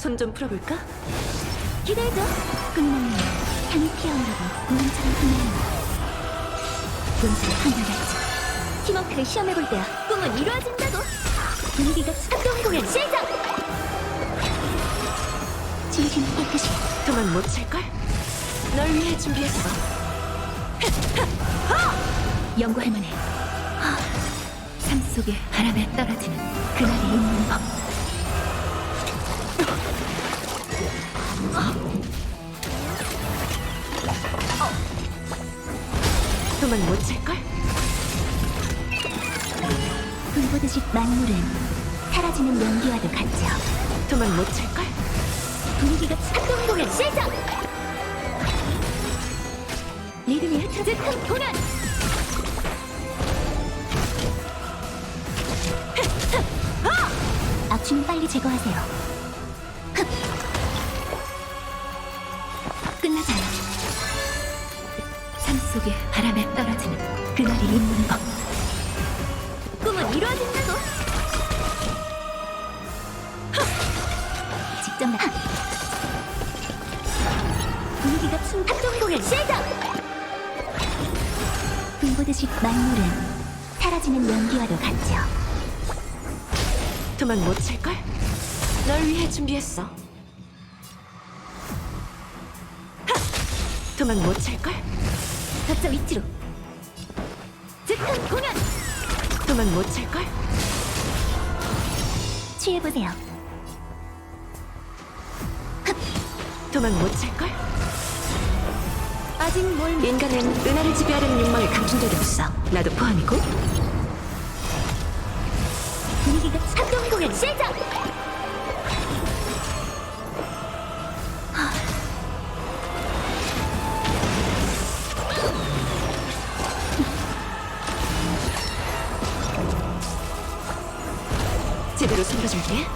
손 좀 풀어볼까? 기대해줘. 끝나면 향이 피어오르고 우연처럼 빛나는 용서를 한결같이 팀워크를 시험해볼 때야. 꿈은 이루어진다고. 분위기가 합동 공연 시작. 진심 깨끗이 그만 못 찰걸? 널 위해 준비했어. 연구할 만해. 하, 삶 속에 바람에 떨어지는 그날이 있는 법. 그만 못 찰걸? 불보듯이 만물은 사라지는 연기와도 같죠. 그만 못 찰걸? 분위기가 합동 공연 시작! 리듬이 흐트러진 공연! 악취는 빨리 제거하세요. 속에 바람에 떨어지는 그날이 있는 법. 꿈은 이루어진다고. 흡! 직접 나. 분위기가 춤 합동 공연 시작! 불보듯이 만물은 사라지는 연기와도 같죠. 그만 못 찰걸? 널 위해 준비했어. 하! 그만 못 찰걸? 각자 위치로. 즉흥 공연! 그만 못 찰걸? 취해보세요. 그만 못 찰걸? 아직 뭘 인간은 은하를 지배하려는 욕망을 감춘 적이 없어. 나도 포함이고. 분위기가 합동 공연 시작! 제대로 숨겨줄게.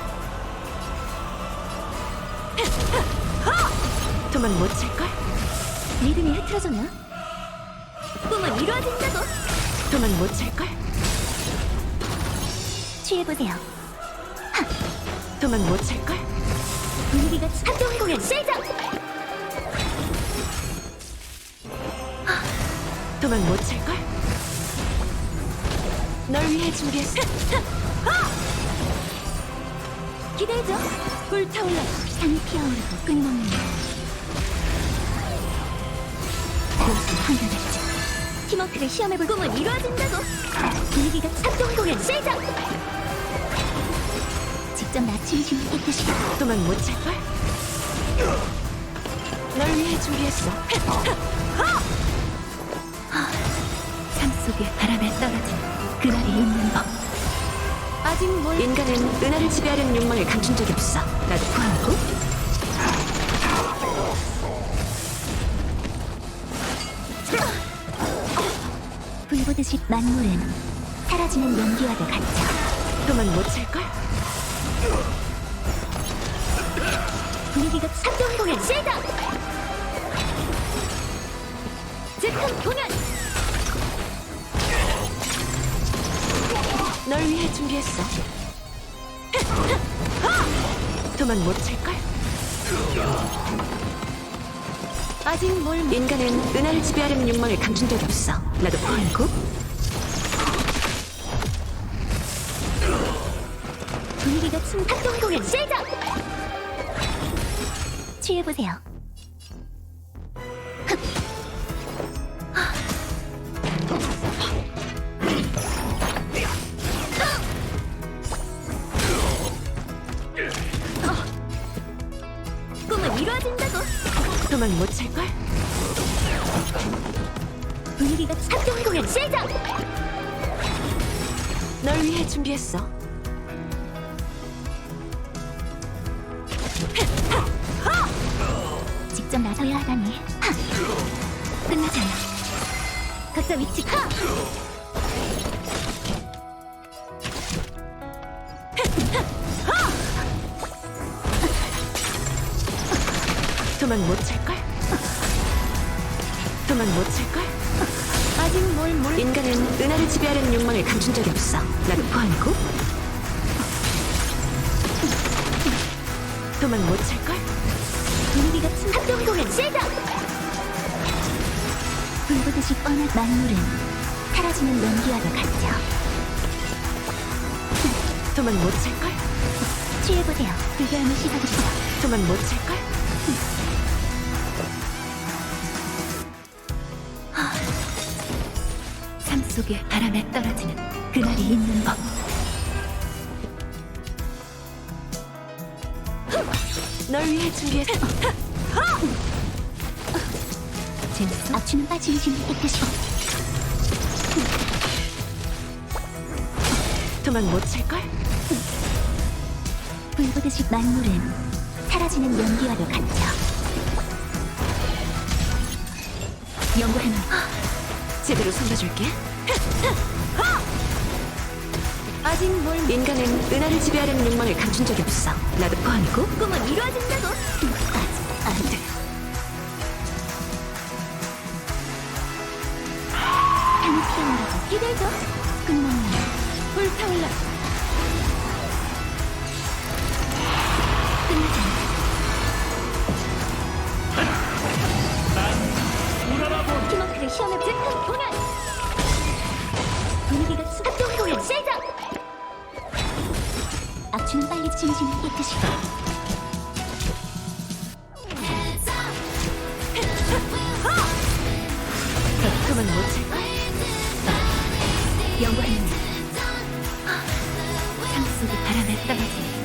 그만 못 찰걸? 리듬이 흐트러졌나? 꿈은 이루어진다고! 그만 못 찰걸? 취해보세요. 그만 못 찰걸? 분위기가 합동 공연 시작! 그만 못 찰걸? 널 위해 준비했어. 기대해줘. 불타올라. 향이 피어오르고 끊임없는 용기 한결같이 팀워크를 시험해볼 꿈은 이루어진다고. 분위기가 합동 공연 시작! 직접 낮추신 깨끗이 그만 못 찰걸? 널 위해 준비했어. 삶 속에 바람에 떨어지는 그날이 있는 법. 아직 뭘 인간은 은하를 지배하려는 욕망을 감춘 적이 없어. 나도 포함이고. 불보듯이 만물은 사라지는 연기와도 같죠. 그만 못 찰걸? 분위기가 합동 공연 시작! 즉흥 공연! 널 위해 준비했어. 그만 못 찰걸? 아직 뭘 인간은 은하를 지배하려는 욕망을 감춘 적이 없어. 나도 포함이고. 분위기가 춤 합동 공연 시작! 취해보세요. 이루어진다고! 그만 못 찰걸? 분위기가 합동 공연 시작! 널 위해 준비했어. 직접 나서야 하다니. 하! 끝나지 않아. 각자 위치 하! 그만 못 찰걸? 그만 못 찰걸? 아직 뭘 몰... 인간은 은하를 지배하려는 욕망을 감춘 적이 없어. 나도 포함이고. 도망 못 찰걸? 분위기가 합동공연 시작! 불보듯이 뻔한 만물은 사라지는 연기와도 같죠. 도망 못 찰걸? 취해보세요. 불결함을 씻어드리죠. 도망 못 찰걸? 속에 바람에 떨어지는 그날이 있는 법. 널 위해 준비했어. 재밌어? 악취는 빠지는 힘이 깨끗이. 도망 못 찰걸? 불보듯이 만물은 사라지는 연기와도 같죠. 연구해놓은 제대로 손봐줄게. 아직 뭘 인간은 은하를 지배하려는 욕망을 감춘 적이 없어. 나도 포함이고. 꿈은 이루어진다고. 아직 안 돼. 함께하라고 기대줘. 끝나면 불타올라. 진심을 깨끗이. 도망 못 찰걸? 연구하는 삶 속의 바람에 떨어진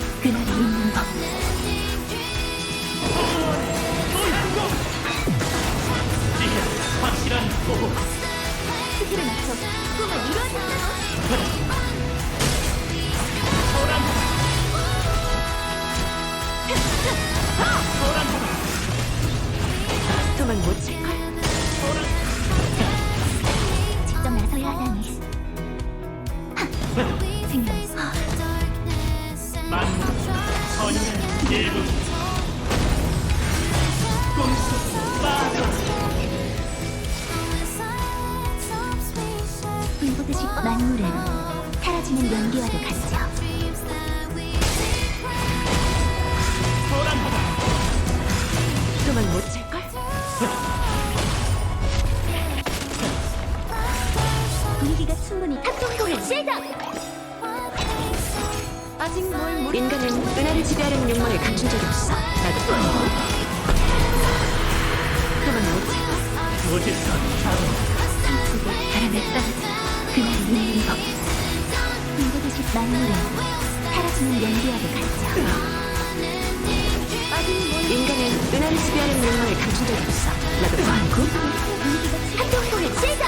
도망 못 찰걸? 직접 나서야 하다니. 만물 일부 꿈속 빠져 불보듯이 만물은 사라지는 연기와도 같죠 소란하다. 도망 못 충분히 합동공연 시작 아직 뭘 모르... 인간은 은하를 지배하려는 욕망을 감춘 적이 없어. 나도 자동 삶 속에 바람에 떨어진 그날이 있는 법 불보듯이 만물은 사라지는 연기와도 같죠 아직 뭘... 인간은 은하를 지배하려는 욕망을 감춘 적이 없어. 나도 포함이고. 합동공연 시작!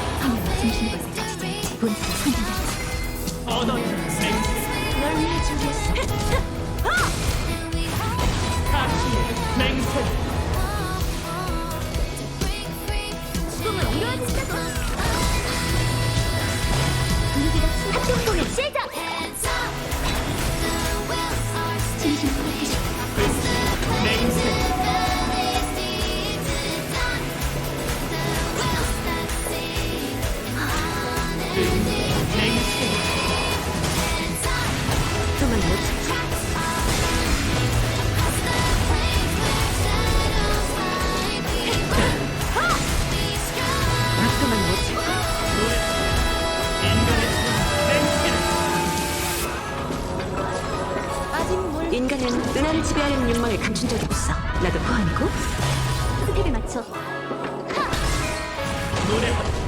맹세 화면을 중심으로 자치지 않지 본질을 선택하지 언어의 맹세 널 위해 준비했어. 가치의 맹세 꿈은 이루어진다고 분위기가 합동 공연 시작! 진심 은 은하를 지배하려는 욕망을 감춘 적이 없어. 나도 포함이고. 스텝에 맞춰 노래하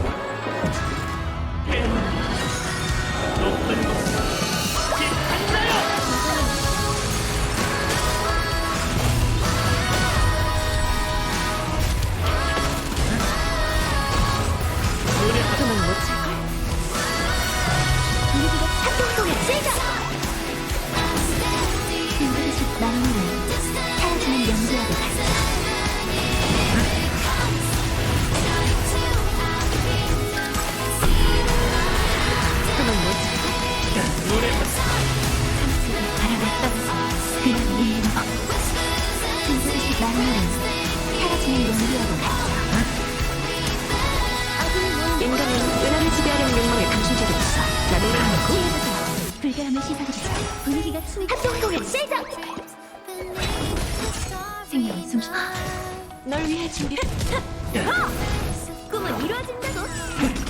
불결함을 씻어드리죠 분위기가 숨이 합동공연 시작! 생명은 숨쉬다 널 위해 준비를. 꿈은 이루어진다고